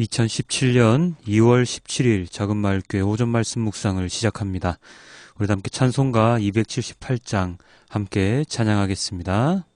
2017년 2월 17일 작은마을교회 오전 말씀 묵상을 시작합니다. 우리 함께 찬송가 278장 함께 찬양하겠습니다.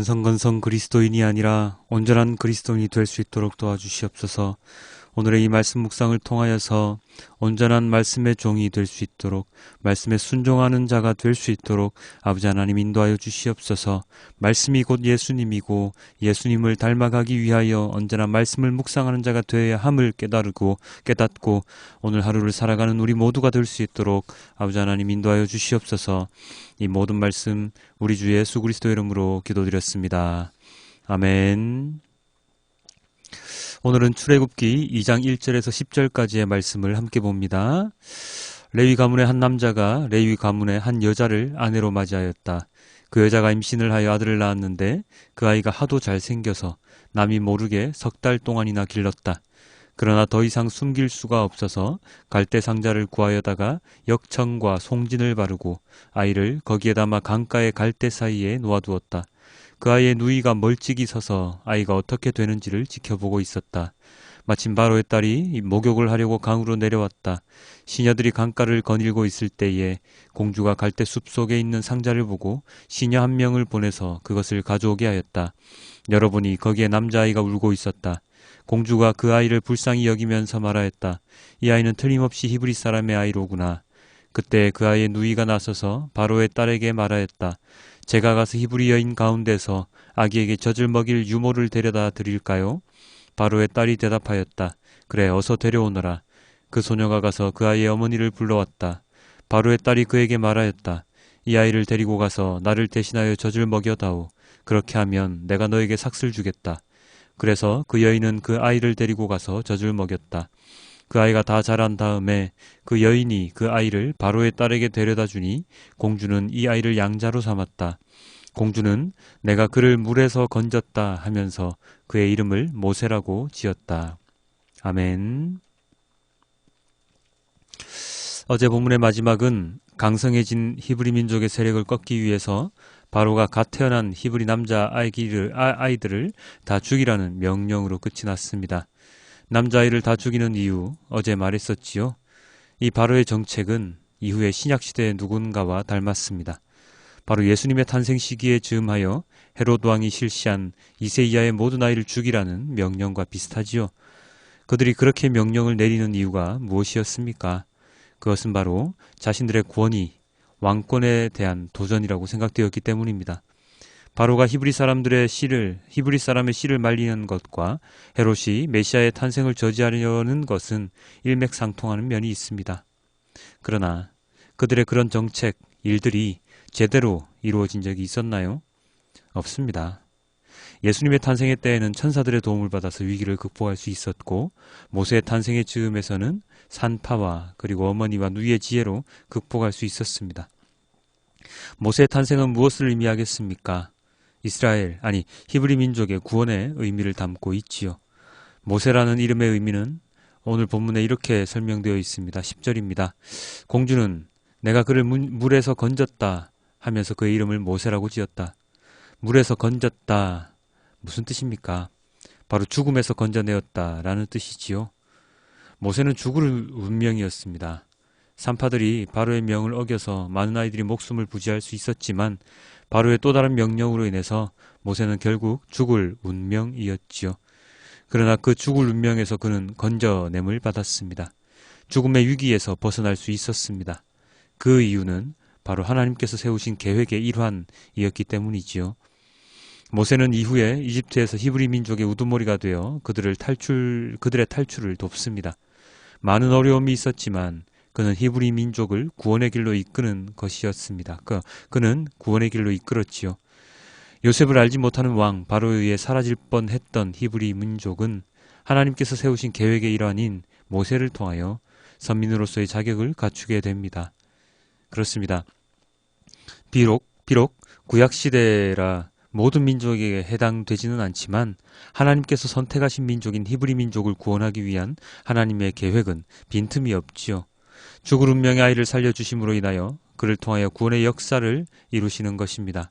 건성건성 그리스도인이 아니라 온전한 그리스도인이 될 수 있도록 도와주시옵소서. 오늘의 이 말씀 묵상을 통하여서 온전한 말씀의 종이 될 수 있도록 말씀에 순종하는 자가 될 수 있도록 아버지 하나님 인도하여 주시옵소서. 말씀이 곧 예수님이고 예수님을 닮아가기 위하여 언제나 말씀을 묵상하는 자가 되어야 함을 깨달고 깨닫고 오늘 하루를 살아가는 우리 모두가 될 수 있도록 아버지 하나님 인도하여 주시옵소서. 이 모든 말씀 우리 주 예수 그리스도 이름으로 기도드렸습니다. 아멘. 오늘은 출애굽기 2장 1절에서 10절까지의 말씀을 함께 봅니다. 레위 가문의 한 남자가 레위 가문의 한 여자를 아내로 맞이하였다. 그 여자가 임신을 하여 아들을 낳았는데 그 아이가 하도 잘생겨서 남이 모르게 석 달 동안이나 길렀다. 그러나 더 이상 숨길 수가 없어서 갈대 상자를 구하여다가 역청과 송진을 바르고 아이를 거기에 담아 강가의 갈대 사이에 놓아두었다. 그 아이의 누이가 멀찍이 서서 아이가 어떻게 되는지를 지켜보고 있었다. 마침 바로의 딸이 이 목욕을 하려고 강으로 내려왔다. 시녀들이 강가를 거닐고 있을 때에 공주가 갈대 숲 속에 있는 상자를 보고 시녀 한 명을 보내서 그것을 가져오게 하였다. 여러분이 거기에 남자아이가 울고 있었다. 공주가 그 아이를 불쌍히 여기면서 말하였다. 이 아이는 틀림없이 히브리 사람의 아이로구나. 그때 그 아이의 누이가 나서서 바로의 딸에게 말하였다. 제가 가서 히브리 여인 가운데서 아기에게 젖을 먹일 유모를 데려다 드릴까요? 바로의 딸이 대답하였다. 그래, 어서 데려오너라. 그 소녀가 가서 그 아이의 어머니를 불러왔다. 바로의 딸이 그에게 말하였다. 이 아이를 데리고 가서 나를 대신하여 젖을 먹여다오. 그렇게 하면 내가 너에게 삭슬 주겠다. 그래서 그 여인은 그 아이를 데리고 가서 젖을 먹였다. 그 아이가 다 자란 다음에 그 여인이 그 아이를 바로의 딸에게 데려다 주니 공주는 이 아이를 양자로 삼았다. 공주는 내가 그를 물에서 건졌다 하면서 그의 이름을 모세라고 지었다. 아멘. 어제 본문의 마지막은 강성해진 히브리 민족의 세력을 꺾기 위해서 바로가 갓 태어난 히브리 남자 아이들을, 아이들을 다 죽이라는 명령으로 끝이 났습니다. 남자아이를 다 죽이는 이유 어제 말했었지요. 이 바로의 정책은 이후에 신약시대의 누군가와 닮았습니다. 바로 예수님의 탄생 시기에 즈음하여 헤로드 왕이 실시한 이세 이하의 모든 아이를 죽이라는 명령과 비슷하지요. 그들이 그렇게 명령을 내리는 이유가 무엇이었습니까? 그것은 바로 자신들의 권위, 왕권에 대한 도전이라고 생각되었기 때문입니다. 바로가 히브리 사람들의 씨를 히브리 사람의 씨를 말리는 것과 헤롯이 메시아의 탄생을 저지하려는 것은 일맥상통하는 면이 있습니다. 그러나 그들의 그런 정책, 일들이 제대로 이루어진 적이 있었나요? 없습니다. 예수님의 탄생의 때에는 천사들의 도움을 받아서 위기를 극복할 수 있었고 모세의 탄생의 즈음에서는 산파와 그리고 어머니와 누이의 지혜로 극복할 수 있었습니다. 모세의 탄생은 무엇을 의미하겠습니까? 이스라엘, 아니 히브리 민족의 구원의 의미를 담고 있지요. 모세라는 이름의 의미는 오늘 본문에 이렇게 설명되어 있습니다. 10절입니다. 공주는 내가 그를 물에서 건졌다 하면서 그의 이름을 모세라고 지었다. 물에서 건졌다. 무슨 뜻입니까? 바로 죽음에서 건져내었다라는 뜻이지요. 모세는 죽을 운명이었습니다. 산파들이 바로의 명을 어겨서 많은 아이들이 목숨을 부지할 수 있었지만 바로의 또 다른 명령으로 인해서 모세는 결국 죽을 운명이었지요. 그러나 그 죽을 운명에서 그는 건져냄을 받았습니다. 죽음의 위기에서 벗어날 수 있었습니다. 그 이유는 바로 하나님께서 세우신 계획의 일환이었기 때문이지요. 모세는 이후에 이집트에서 히브리 민족의 우두머리가 되어 그들을 탈출, 그들의 탈출을 돕습니다. 많은 어려움이 있었지만 그는 히브리 민족을 구원의 길로 이끄는 것이었습니다. 그, 그는 구원의 길로 이끌었지요. 요셉을 알지 못하는 왕 바로에 의해 사라질 뻔했던 히브리 민족은 하나님께서 세우신 계획의 일환인 모세를 통하여 선민으로서의 자격을 갖추게 됩니다. 그렇습니다. 비록 비록 구약 시대라 모든 민족에게 해당되지는 않지만 하나님께서 선택하신 민족인 히브리 민족을 구원하기 위한 하나님의 계획은 빈틈이 없지요. 죽을 운명의 아이를 살려주심으로 인하여 그를 통하여 구원의 역사를 이루시는 것입니다.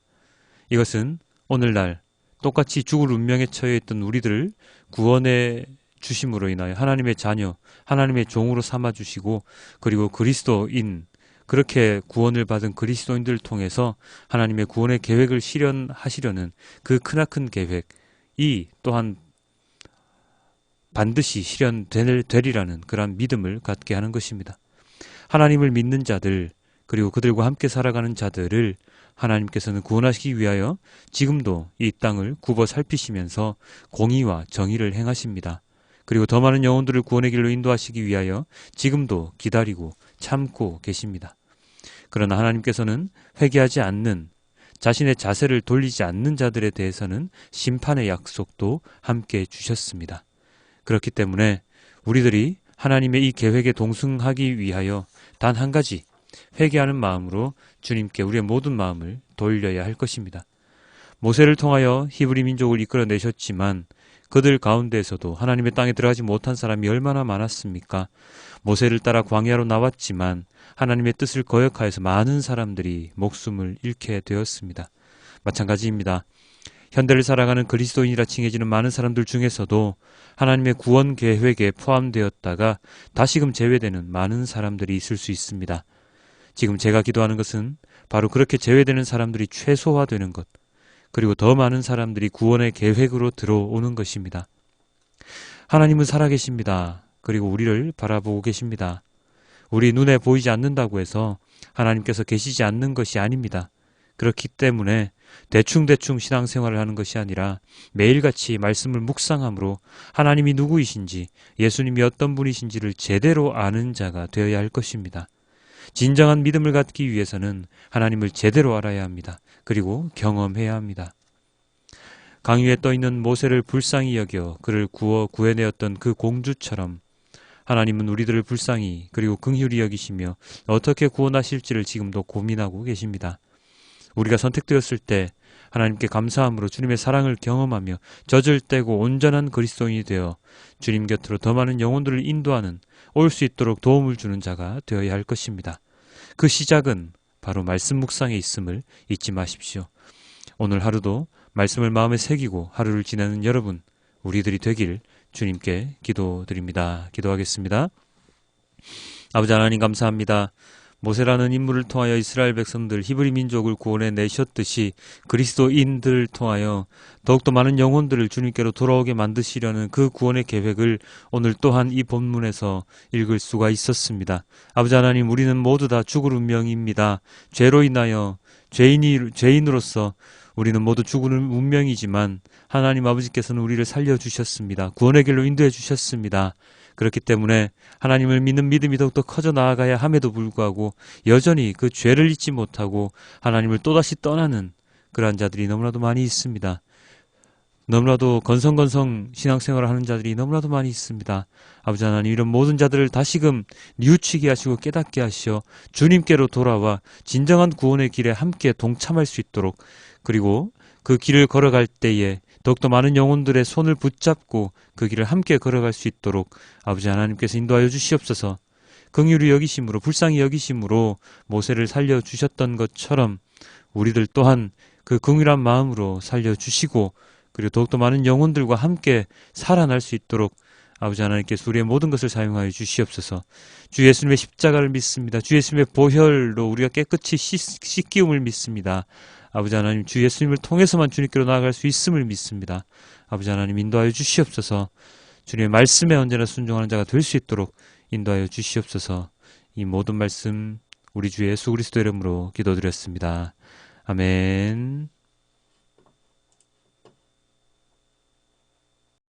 이것은 오늘날 똑같이 죽을 운명에 처해 있던 우리들을 구원의 주심으로 인하여 하나님의 자녀, 하나님의 종으로 삼아 주시고 그리고 그리스도인 그렇게 구원을 받은 그리스도인들을 통해서 하나님의 구원의 계획을 실현하시려는 그 크나큰 계획이 또한 반드시 실현되리라는 그러한 믿음을 갖게 하는 것입니다. 하나님을 믿는 자들 그리고 그들과 함께 살아가는 자들을 하나님께서는 구원하시기 위하여 지금도 이 땅을 굽어 살피시면서 공의와 정의를 행하십니다. 그리고 더 많은 영혼들을 구원의 길로 인도하시기 위하여 지금도 기다리고 참고 계십니다. 그러나 하나님께서는 회개하지 않는 자신의 자세를 돌리지 않는 자들에 대해서는 심판의 약속도 함께 주셨습니다. 그렇기 때문에 우리들이 하나님의 이 계획에 동승하기 위하여 단 한 가지 회개하는 마음으로 주님께 우리의 모든 마음을 돌려야 할 것입니다. 모세를 통하여 히브리 민족을 이끌어내셨지만 그들 가운데에서도 하나님의 땅에 들어가지 못한 사람이 얼마나 많았습니까? 모세를 따라 광야로 나왔지만 하나님의 뜻을 거역하여서 많은 사람들이 목숨을 잃게 되었습니다. 마찬가지입니다. 현대를 살아가는 그리스도인이라 칭해지는 많은 사람들 중에서도 하나님의 구원 계획에 포함되었다가 다시금 제외되는 많은 사람들이 있을 수 있습니다. 지금 제가 기도하는 것은 바로 그렇게 제외되는 사람들이 최소화되는 것, 그리고 더 많은 사람들이 구원의 계획으로 들어오는 것입니다. 하나님은 살아계십니다. 그리고 우리를 바라보고 계십니다. 우리 눈에 보이지 않는다고 해서 하나님께서 계시지 않는 것이 아닙니다. 그렇기 때문에 대충대충 신앙생활을 하는 것이 아니라 매일같이 말씀을 묵상함으로 하나님이 누구이신지 예수님이 어떤 분이신지를 제대로 아는 자가 되어야 할 것입니다. 진정한 믿음을 갖기 위해서는 하나님을 제대로 알아야 합니다. 그리고 경험해야 합니다. 강 위에 떠 있는 모세를 불쌍히 여겨 그를 구워 구해내었던 그 공주처럼 하나님은 우리들을 불쌍히 그리고 긍휼히 여기시며 어떻게 구원하실지를 지금도 고민하고 계십니다. 우리가 선택되었을 때 하나님께 감사함으로 주님의 사랑을 경험하며 젖을 떼고 온전한 그리스도인이 되어 주님 곁으로 더 많은 영혼들을 인도하는 올 수 있도록 도움을 주는 자가 되어야 할 것입니다. 그 시작은 바로 말씀 묵상에 있음을 잊지 마십시오. 오늘 하루도 말씀을 마음에 새기고 하루를 지내는 여러분, 우리들이 되길 주님께 기도드립니다. 기도하겠습니다. 아버지 하나님 감사합니다. 모세라는 인물을 통하여 이스라엘 백성들 히브리 민족을 구원해 내셨듯이 그리스도인들을 통하여 더욱더 많은 영혼들을 주님께로 돌아오게 만드시려는 그 구원의 계획을 오늘 또한 이 본문에서 읽을 수가 있었습니다. 아버지 하나님 우리는 모두 다 죽을 운명입니다. 죄로 인하여 죄인이 죄인으로서 우리는 모두 죽을 운명이지만 하나님 아버지께서는 우리를 살려 주셨습니다. 구원의 길로 인도해 주셨습니다. 그렇기 때문에 하나님을 믿는 믿음이 더욱더 커져 나아가야 함에도 불구하고 여전히 그 죄를 잊지 못하고 하나님을 또다시 떠나는 그러한 자들이 너무나도 많이 있습니다. 너무나도 건성건성 신앙생활을 하는 자들이 너무나도 많이 있습니다. 아버지 하나님 이런 모든 자들을 다시금 뉘우치게 하시고 깨닫게 하시어 주님께로 돌아와 진정한 구원의 길에 함께 동참할 수 있도록 그리고 그 길을 걸어갈 때에 더욱더 많은 영혼들의 손을 붙잡고 그 길을 함께 걸어갈 수 있도록 아버지 하나님께서 인도하여 주시옵소서. 긍휼히 여기심으로 불쌍히 여기심으로 모세를 살려 주셨던 것처럼 우리들 또한 그 긍휼한 마음으로 살려 주시고 그리고 더욱더 많은 영혼들과 함께 살아날 수 있도록 아버지 하나님께서 우리의 모든 것을 사용하여 주시옵소서. 주 예수님의 십자가를 믿습니다. 주 예수님의 보혈로 우리가 깨끗이 씻, 씻기움을 믿습니다. 아버지 하나님 주 예수님을 통해서만 주님께로 나아갈 수 있음을 믿습니다. 아버지 하나님 인도하여 주시옵소서. 주님의 말씀에 언제나 순종하는 자가 될 수 있도록 인도하여 주시옵소서. 이 모든 말씀 우리 주 예수 그리스도 이름으로 기도드렸습니다. 아멘.